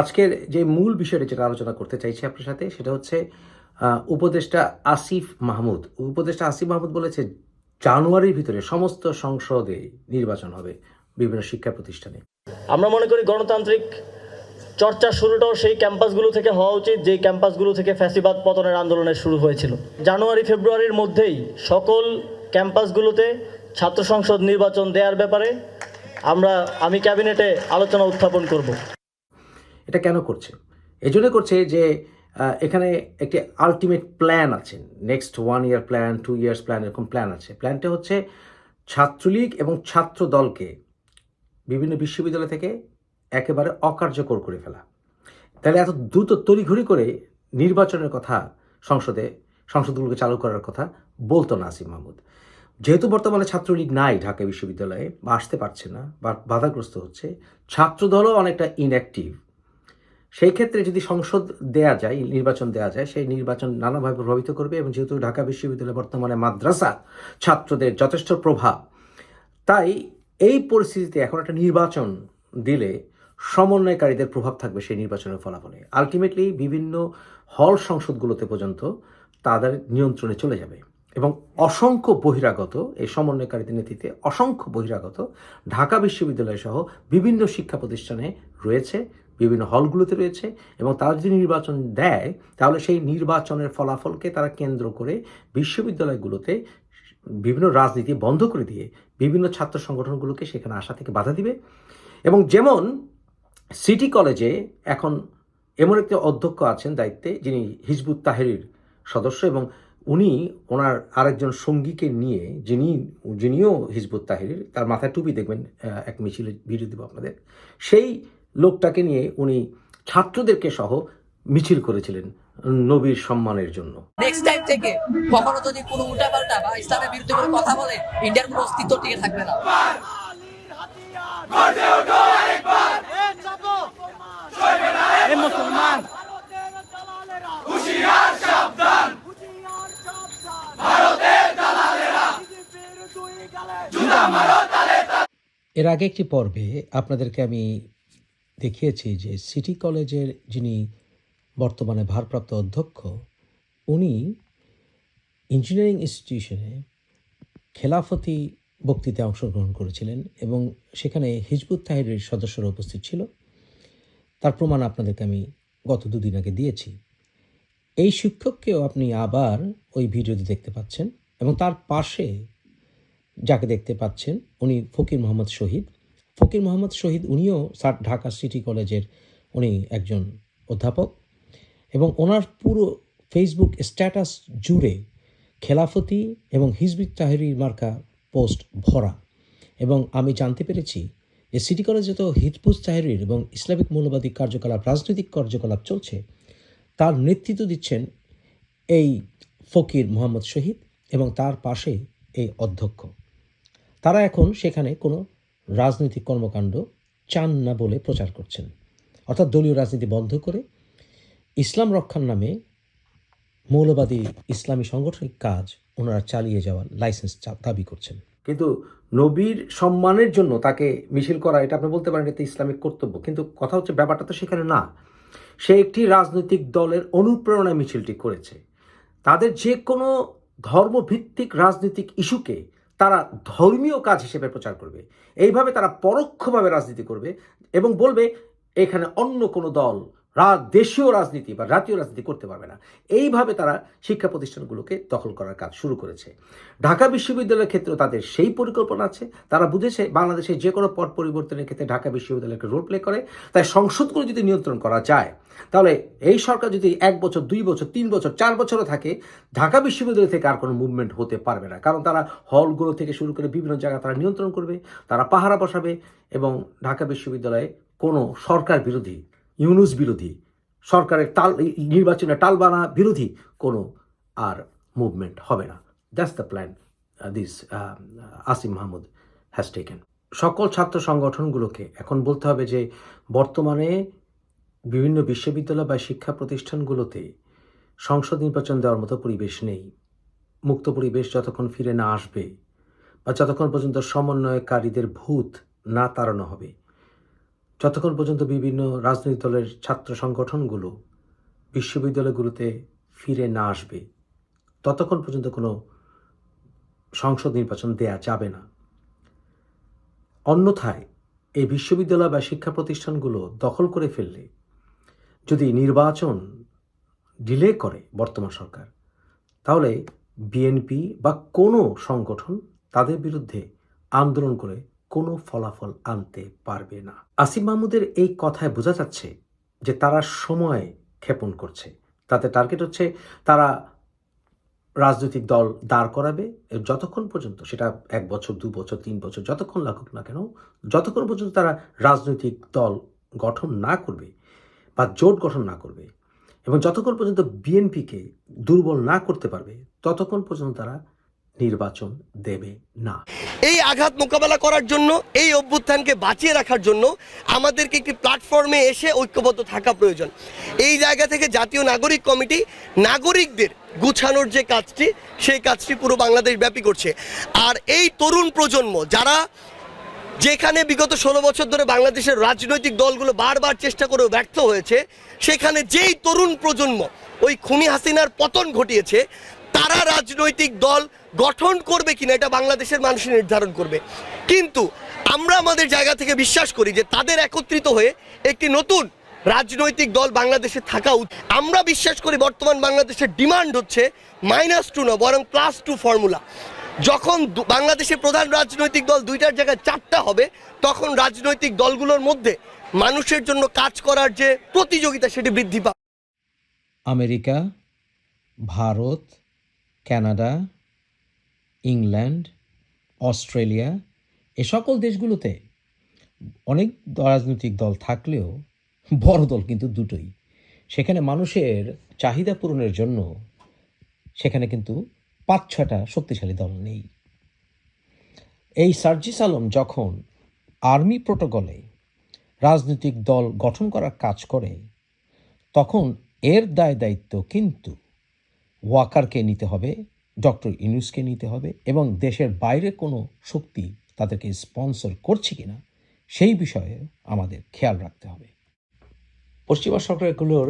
আজকের যে মূল বিষয়টা যেটা আলোচনা করতে চাইছি আপনার সাথে, সেটা হচ্ছে উপদেষ্টা আসিফ মাহমুদ। উপদেষ্টা আসিফ মাহমুদ বলেছে, জানুয়ারির ভিতরে সমস্ত সংসদে নির্বাচন হবে বিভিন্ন শিক্ষা প্রতিষ্ঠানে। আমরা মনে করি গণতান্ত্রিক চর্চা শুরুটাও সেই ক্যাম্পাসগুলো থেকে হওয়া উচিত, যেই ক্যাম্পাসগুলো থেকে ফ্যাসিবাদ পতনের আন্দোলনের শুরু হয়েছিল। জানুয়ারি, ফেব্রুয়ারির মধ্যেই সকল ক্যাম্পাসগুলোতে ছাত্র সংসদ নির্বাচন দেওয়ার ব্যাপারে আমরা, আমি ক্যাবিনেটে আলোচনা উত্থাপন করব। এটা কেন করছে? এই জন্য করছে যে এখানে একটি আলটিমেট প্ল্যান আছে। Next one year plan two years plan এরকম প্ল্যান আছে। প্ল্যানটা হচ্ছে ছাত্রলীগ এবং ছাত্র দলকে বিভিন্ন বিশ্ববিদ্যালয় থেকে একেবারে অকার্যকর করে ফেলা। তাহলে এত দ্রুত তড়িঘড়ি করে নির্বাচনের কথা সংসদে, সংসদগুলোকে চালু করার কথা বলতো না আসিম মাহমুদ। যেহেতু বর্তমানে ছাত্রলীগ নাই ঢাকা বিশ্ববিদ্যালয়ে, বা আসতে পারছে না, বা বাধাগ্রস্ত হচ্ছে, ছাত্রদলও অনেকটা ইনঅ্যাক্টিভ সেই ক্ষেত্রে যদি সংসদ দেয়া যায়, নির্বাচন দেয়া যায়, সেই নির্বাচন নানাভাবে প্রভাবিত করবে এবং যেহেতু ঢাকা বিশ্ববিদ্যালয় বর্তমানে মাদ্রাসা ছাত্রদের যথেষ্ট প্রভাব, তাই এই পরিস্থিতিতে এখন একটা নির্বাচন দিলে সমন্বয়কারীদের প্রভাব থাকবে সেই নির্বাচনের ফলাফলে। আলটিমেটলি বিভিন্ন হল সংসদগুলোতে পর্যন্ত তাদের নিয়ন্ত্রণে চলে যাবে এবং অসংখ্য বহিরাগত, এই সমন্বয়কারীদের নেতৃত্বে অসংখ্য বহিরাগত ঢাকা বিশ্ববিদ্যালয় সহ বিভিন্ন শিক্ষা প্রতিষ্ঠানে রয়েছে। বিভিন্ন হলগুলোতে রয়েছে এবং তারা যদি নির্বাচন দেয়, তাহলে সেই নির্বাচনের ফলাফলকে তারা কেন্দ্র করে বিশ্ববিদ্যালয়গুলোতে বিভিন্ন রাজনীতি বন্ধ করে দিয়ে বিভিন্ন ছাত্র সংগঠনগুলোকে সেখানে আসা থেকে বাধা দিবে। এবং যেমন সিটি কলেজে এখন এমন একটি অধ্যক্ষ আছেন দায়িত্বে, যিনি হিজবুত তাহেরির সদস্য এবং উনি ওনার আরেকজন সঙ্গীকে নিয়ে, যিনি, যিনিও হিজবুত তাহেরির, তার মাথায় টুপি দেখবেন এক মিছিলে ভিডিও দেবো আপনাদের। সেই লোকটাকে নিয়ে উনি ছাত্রদেরকে সহ মিছিল করেছিলেন নবীর সম্মানের জন্য। নেক্সট টাইম থেকে কখনো যদি কোনো উল্টাপাল্টা বা ইসলামের বিরুদ্ধে কোনো কথা বলে ইন্ডিয়ার কোনো অস্তিত্ব টিকে থাকবে না। মুসলমান। এর আগে একটি পর্বে আপনাদেরকে আমি দেখিয়েছি যে সিটি কলেজের যিনি বর্তমানে ভারপ্রাপ্ত অধ্যক্ষ, উনি ইঞ্জিনিয়ারিং ইনস্টিটিউশনে খেলাফতি বক্তৃতায় অংশগ্রহণ করেছিলেন এবং সেখানে হিজবুত তাহিরের সদস্যরা উপস্থিত ছিল। তার প্রমাণ আপনাদেরকে আমি গত দুদিন আগে দিয়েছি। এই শিক্ষককেও আপনি আবার ওই ভিডিওতে দেখতে পাচ্ছেন এবং তার পাশে যাকে দেখতে পাচ্ছেন, উনি ফকির মোহাম্মদ শহীদ। ফকির মোহাম্মদ শহীদ, উনিও ঢাকা সিটি কলেজের উনি একজন অধ্যাপক এবং ওনার পুরো ফেসবুক স্ট্যাটাস জুড়ে খেলাফতি এবং হিজবুত তাহরির মার্কা পোস্ট ভরা। এবং আমি জানতে পেরেছি যে সিটি কলেজে তো হিজবুত তাহরির এবং ইসলামিক মৌলবাদী কার্যকলাপ, রাজনৈতিক কার্যকলাপ চলছে, তার নেতৃত্ব দিচ্ছেন এই ফকির মোহাম্মদ শহীদ এবং তার পাশে এই অধ্যক্ষ। তারা এখন সেখানে কোনো রাজনৈতিক কর্মকাণ্ড চান না বলে প্রচার করছেন। অর্থাৎ দলীয় রাজনীতি বন্ধ করে ইসলাম রক্ষার নামে মৌলবাদী ইসলামী সাংগঠনিক কাজ ওনারা চালিয়ে যাওয়ার লাইসেন্স দাবি করছেন। কিন্তু নবীর সম্মানের জন্য তাকে মিছিল করা, এটা আপনি বলতে পারেন এটা ইসলামিক কর্তব্য, কিন্তু কথা হচ্ছে ব্যাপারটা তো সেখানে না। সে একটি রাজনৈতিক দলের অনুপ্রেরণায় মিছিলটি করেছে। তাদের যে কোনো ধর্মভিত্তিক রাজনৈতিক ইস্যুকে তারা ধর্মীয় কাজ হিসেবে প্রচার করবে। এইভাবে তারা পরোক্ষভাবে রাজনীতি করবে এবং বলবে, এখানে অন্য কোনো দল দেশীয় রাজনীতি বা জাতীয় রাজনীতি করতে পারবে না। এইভাবে তারা শিক্ষা প্রতিষ্ঠানগুলোকে দখল করার কাজ শুরু করেছে। ঢাকা বিশ্ববিদ্যালয়ের ক্ষেত্রেও তাদের সেই পরিকল্পনা আছে। তারা বুঝেছে বাংলাদেশে যে কোনো পট পরিবর্তনের ক্ষেত্রে ঢাকা বিশ্ববিদ্যালয়কে রোল প্লে করে। তাই সংসদগুলো যদি নিয়ন্ত্রণ করা যায়, তাহলে এই সরকার যদি এক বছর, দুই বছর, তিন বছর, চার বছরও থাকে, ঢাকা বিশ্ববিদ্যালয় থেকে আর কোনো মুভমেন্ট হতে পারবে না। কারণ তারা হলগুলো থেকে শুরু করে বিভিন্ন জায়গা তারা নিয়ন্ত্রণ করবে, তারা পাহারা বসাবে এবং ঢাকা বিশ্ববিদ্যালয়ে কোনো সরকার বিরোধী ইউনুস বিরোধী। সরকারের তাল নির্বাচনের টালবানা বিরোধী কোনো আর মুভমেন্ট হবে না। That's the plan this Asim Mahmud has taken সকল ছাত্র সংগঠনগুলোকে এখন বলতে হবে যে, বর্তমানে বিভিন্ন বিশ্ববিদ্যালয় বা শিক্ষা প্রতিষ্ঠানগুলোতে সংসদ নির্বাচন দেওয়ার মতো পরিবেশ নেই। মুক্ত পরিবেশ যতক্ষণ ফিরে না আসবে বা যতক্ষণ পর্যন্ত সমন্বয়কারীদের ভূত না তাড়ানো হবে যতক্ষণ পর্যন্ত বিভিন্ন রাজনৈতিক দলের ছাত্র সংগঠনগুলো বিশ্ববিদ্যালয়গুলোতে ফিরে না আসবে, ততক্ষণ পর্যন্ত কোনো সংসদ নির্বাচন দেয়া যাবে না। অন্যথায় এই বিশ্ববিদ্যালয় বা শিক্ষা প্রতিষ্ঠানগুলো দখল করে ফেললে যদি নির্বাচন ডিলে করে বর্তমান সরকার, তাহলে বিএনপি বা কোনো সংগঠন তাদের বিরুদ্ধে আন্দোলন করে কোনো ফলাফল আনতে পারবে না। আসিফ মাহমুদের এই কথায় বোঝা যাচ্ছে যে তারা সময় ক্ষেপণ করছে। তাতে টার্গেট হচ্ছে তারা রাজনৈতিক দল দাঁড় করাবে। যতক্ষণ পর্যন্ত, সেটা এক বছর, দু বছর, তিন বছর, যতক্ষণ লাগুক না কেন, যতক্ষণ পর্যন্ত তারা রাজনৈতিক দল গঠন না করবে বা জোট গঠন না করবে এবং যতক্ষণ পর্যন্ত বিএনপিকে দুর্বল না করতে পারবে, ততক্ষণ পর্যন্ত তারা নির্বাচন দেবে না। এই আঘাত মোকাবেলা করার জন্য, এই অভ্যুত্থানকে বাঁচিয়ে রাখার জন্য আমাদেরকে একটি প্ল্যাটফর্মে এসে ঐক্যবদ্ধ থাকা প্রয়োজন। এই জায়গা থেকে জাতীয় নাগরিক কমিটি নাগরিকদের গুছানোর যে কাজটি, সেই কাজটি পুরো বাংলাদেশ ব্যাপী করছে। আর এই তরুণ প্রজন্ম, যারা যেখানে বিগত ষোলো বছর ধরে বাংলাদেশের রাজনৈতিক দলগুলো বারবার চেষ্টা করেও ব্যর্থ হয়েছে, সেখানে যেই তরুণ প্রজন্ম ওই খুনি হাসিনার পতন ঘটিয়েছে তারা রাজনৈতিক দল গঠন করবে কিনা এটা বাংলাদেশের মানুষ নির্ধারণ করবে। কিন্তু আমরা আমাদের জায়গা থেকে বিশ্বাস করি যে তাদের একত্রিত হয়ে একটি নতুন রাজনৈতিক দল বাংলাদেশে থাকা উচিত। আমরা বিশ্বাস করি বর্তমান বাংলাদেশের ডিমান্ড হচ্ছে মাইনাস টু না, বরং প্লাস টু ফর্মুলা যখন বাংলাদেশের প্রধান রাজনৈতিক দল দুইটার জায়গায় চারটা হবে, তখন রাজনৈতিক দলগুলোর মধ্যে মানুষের জন্য কাজ করার যে প্রতিযোগিতা সেটি বৃদ্ধি পাবে। America, Bharat Canada, England, Australia, এ সকল দেশগুলোতে অনেক রাজনৈতিক দল থাকলেও বড় দল কিন্তু দুটোই। সেখানে মানুষের চাহিদা পূরণের জন্য সেখানে কিন্তু পাঁচ ছটা শক্তিশালী দল নেই। এই সার্জিস আলম যখন আর্মি প্রোটোকলে রাজনৈতিক দল গঠন করার কাজ করে, তখন এর দায় দায়িত্ব কিন্তু ওয়াকারকে নিতে হবে, ডক্টর ইনুসকে নিতে হবে এবং দেশের বাইরে কোনো শক্তি তাদেরকে স্পন্সর করছে কিনা সেই বিষয়ে আমাদের খেয়াল রাখতে হবে। পশ্চিমা সরকারগুলোর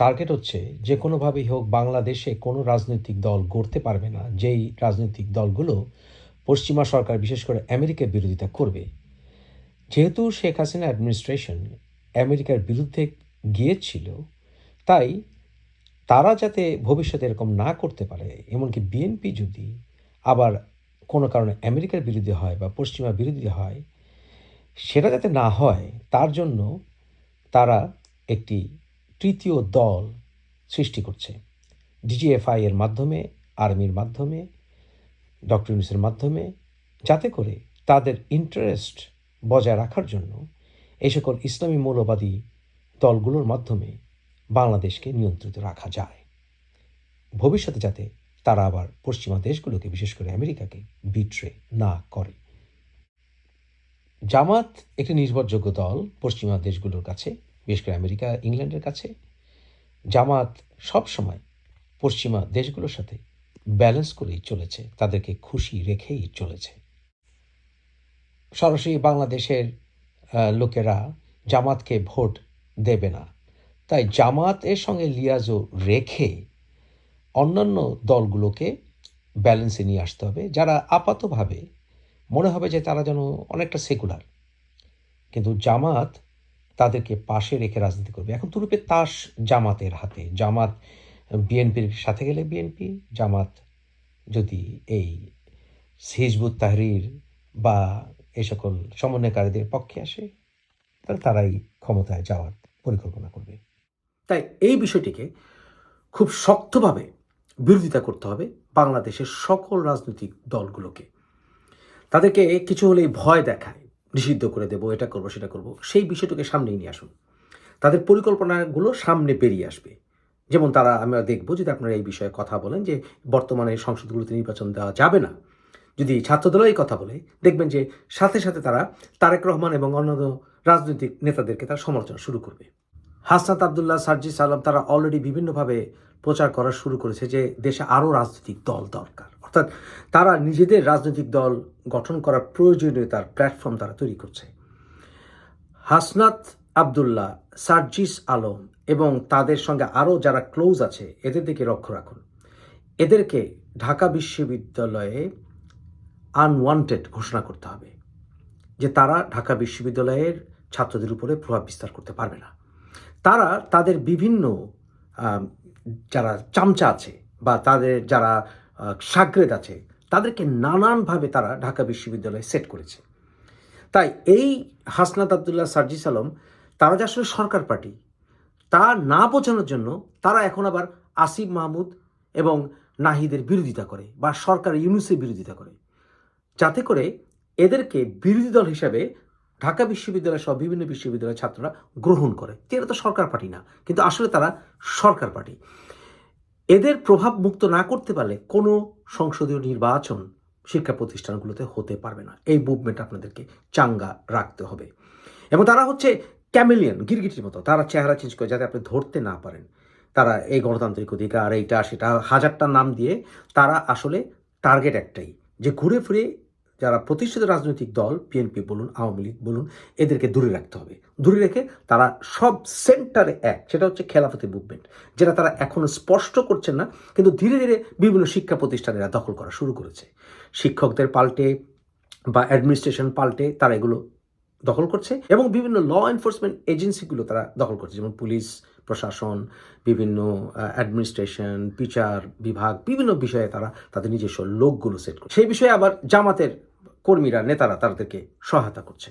টার্গেট হচ্ছে যে কোনোভাবেই হোক বাংলাদেশে কোনো রাজনৈতিক দল গড়তে পারবে না, যেই রাজনৈতিক দলগুলো পশ্চিমা সরকার, বিশেষ করে আমেরিকার বিরোধিতা করবে। যেহেতু শেখ হাসিনা অ্যাডমিনিস্ট্রেশন আমেরিকার বিরুদ্ধে গিয়েছিল, তাই তারা যাতে ভবিষ্যতে এরকম না করতে পারে, এমনকি বিএনপি যদি আবার কোনো কারণে আমেরিকার বিরুদ্ধে হয় বা পশ্চিমা বিরোধী হয়, সেটা যাতে না হয়, তার জন্য তারা একটি তৃতীয় দল সৃষ্টি করছে। ডিজিএফআই এর মাধ্যমে, আর্মির মাধ্যমে, ডক্টর ইউনিসের মাধ্যমে, যাতে করে তাদের ইন্টারেস্ট বজায় রাখার জন্য এই সকল ইসলামী মৌলবাদী দলগুলোর মাধ্যমে বাংলাদেশকে নিয়ন্ত্রিত রাখা যায়। ভবিষ্যতে যাতে তারা আবার পশ্চিমা দেশগুলোকে বিশেষ করে আমেরিকাকে, বিট্রে না করে। জামাত একটি নির্ভরযোগ্য দল পশ্চিমা দেশগুলোর কাছে, বিশেষ করে আমেরিকা, ইংল্যান্ডের কাছে। জামাত সব সময় পশ্চিমা দেশগুলোর সাথে ব্যালেন্স করেই চলেছে, তাদেরকে খুশি রেখেই চলেছে। সরাসরি বাংলাদেশের লোকেরা জামাতকে ভোট দেবে না। তাই জামাতের সঙ্গে লিয়াজও রেখে অন্যান্য দলগুলোকে ব্যালেন্সে নিয়ে আসতে হবে, যারা আপাতভাবে মনে হবে যে তারা যেন অনেকটা সেকুলার। কিন্তু জামাত তাদেরকে পাশে রেখে রাজনীতি করবে। এখন তুরুপে তাস জামাতের হাতে। জামাত বিএনপির সাথে গেলে বিএনপি, জামাত যদি এই হিজবুত তাহরির বা এই সকল সমন্বয়কারীদের পক্ষে আসে, তাহলে তারাই ক্ষমতায় যাওয়ার পরিকল্পনা করবে। তাই এই বিষয়টিকে খুব শক্তভাবে বিরোধিতা করতে হবে বাংলাদেশের সকল রাজনৈতিক দলগুলোকে। তাদেরকে কিছু হলেই ভয় দেখায়, নিষিদ্ধ করে দেবো, এটা করব, সেটা করব, সেই বিষয়টাকে সামনেই নিয়ে আসুন। তাদের পরিকল্পনাগুলো সামনে বেরিয়ে আসবে। যেমন তারা, আমরা দেখব যদি আপনারা এই বিষয়ে কথা বলেন যে বর্তমানে সংসদগুলোতে নির্বাচন দেওয়া যাবে না। যদি ছাত্রদল এই কথা বলে, দেখবেন যে সাথে সাথে তারা তারেক রহমান এবং অন্যান্য রাজনৈতিক নেতাদেরকে তারা সমালোচনা শুরু করবে। হাসনাত আবদুল্লাহ, সার্জিস আলম, তারা অলরেডি বিভিন্নভাবে প্রচার করা শুরু করেছে যে দেশে আরও রাজনৈতিক দল দরকার। অর্থাৎ তারা নিজেদের রাজনৈতিক দল গঠন করার প্রয়োজনীয়তার প্ল্যাটফর্ম তারা তৈরি করছে। হাসনাত আবদুল্লাহ, সার্জিস আলম এবং তাদের সঙ্গে আরও যারা ক্লোজ আছে, এদের দিকে লক্ষ্য রাখুন। এদেরকে ঢাকা বিশ্ববিদ্যালয়ে আনওয়ান্টেড ঘোষণা করতে হবে, যে তারা ঢাকা বিশ্ববিদ্যালয়ের ছাত্রদের উপরে প্রভাব বিস্তার করতে পারবে না। তারা তাদের বিভিন্ন যারা চামচা আছে বা তাদের যারা সাগরেদ আছে, তাদেরকে নানানভাবে তারা ঢাকা বিশ্ববিদ্যালয়ে সেট করেছে। তাই এই হাসনাত আবদুল্লাহ সার্জিস আলম, তারা যে আসলে সরকার পার্টি, তা না বোঝানোর জন্য তারা এখন আবার আসিফ মাহমুদ এবং নাহিদের বিরোধিতা করে বা সরকার ইউনুসের বিরোধিতা করে। যাতে করে এদেরকে বিরোধী দল হিসাবে ঢাকা বিশ্ববিদ্যালয় সহ বিভিন্ন বিশ্ববিদ্যালয়ের ছাত্ররা গ্রহণ করে। এরা তো সরকার পার্টি না, কিন্তু আসলে তারা সরকার পার্টি। এদের প্রভাব মুক্ত না করতে পারলে কোনো সংসদীয় নির্বাচন শিক্ষা প্রতিষ্ঠানগুলোতে হতে পারবে না। এই মুভমেন্ট আপনাদেরকে চাঙ্গা রাখতে হবে। এবং তারা হচ্ছে ক্যামেলিয়ান গিরগিটির মতো। তারা চেহারা চেঞ্জ করে যাতে আপনি ধরতে না পারেন। তারা এই গণতান্ত্রিক অধিকার, এইটা, সেটা, হাজারটা নাম দিয়ে তারা আসলে টার্গেট একটাই। যে ঘুরে ফিরে যারা প্রতিষ্ঠিত রাজনৈতিক দল বিএনপি বলুন, আওয়ামী লীগ বলুন, এদেরকে দূরে রাখতে হবে। দূরে রেখে তারা সব সেন্টারে এক, সেটা হচ্ছে খেলাফতি মুভমেন্ট যেটা তারা এখনও স্পষ্ট করছেন না, কিন্তু ধীরে ধীরে বিভিন্ন শিক্ষা প্রতিষ্ঠানেরা দখল করা শুরু করেছে। শিক্ষকদের পাল্টে বা অ্যাডমিনিস্ট্রেশন পাল্টে তারা এগুলো দখল করছে এবং বিভিন্ন ল এনফোর্সমেন্ট এজেন্সিগুলো তারা দখল করছে, যেমন পুলিশ, প্রশাসন, বিভিন্ন অ্যাডমিনিস্ট্রেশন বিচার বিভাগ, বিভিন্ন বিষয়ে তারা তাদের নিজস্ব লোকগুলো সেট করছে সেই বিষয়ে আবার জামাতের কর্মীরা নেতারা তাদেরকে সহায়তা করছে।